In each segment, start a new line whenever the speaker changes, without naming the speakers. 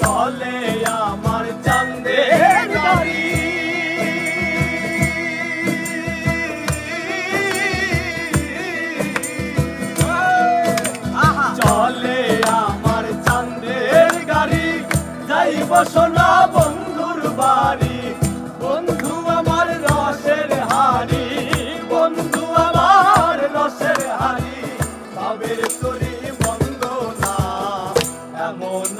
চলে আমার চান্দের গাড়ি চলে আমার চান্দের গাড়ি যাইব সোনা বন্ধুর বাড়ি। বন্ধু আমার রসের হাড়ি। বন্ধু আমার রসের হাড়ি। ভাবের করি বন্ধ না। এমন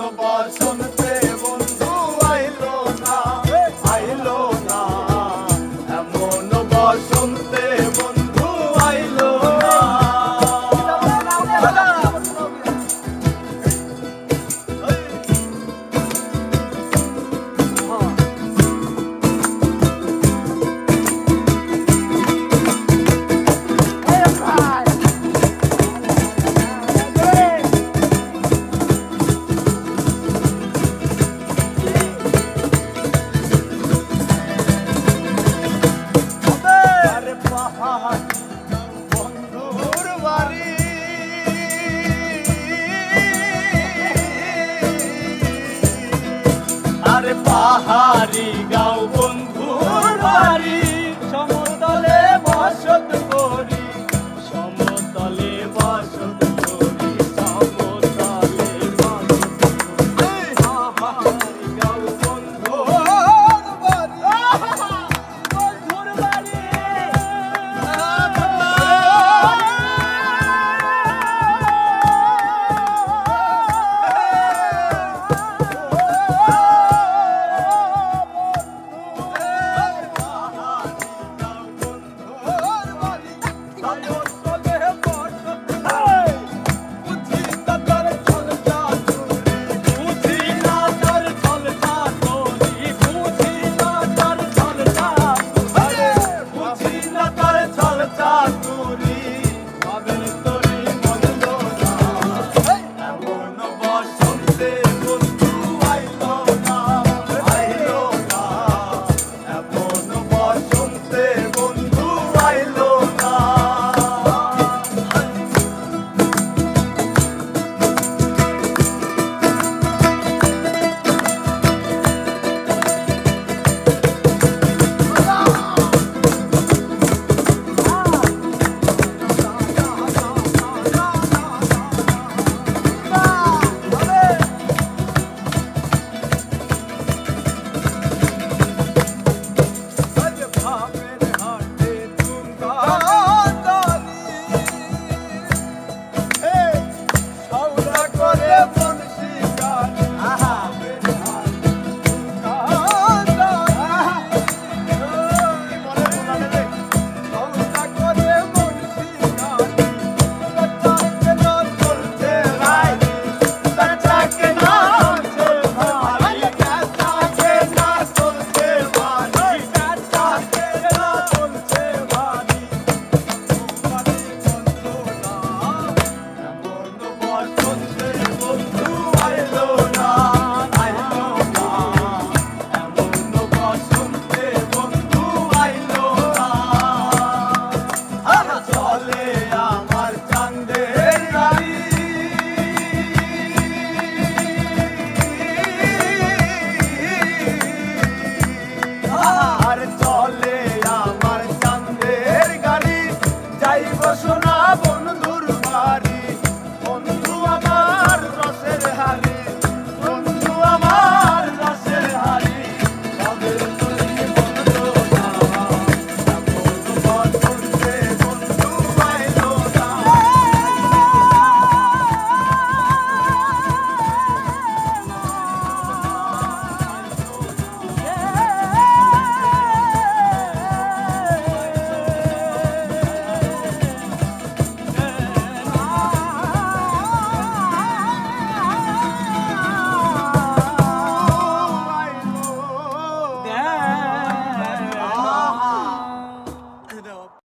পাহাড়ি গাও। 날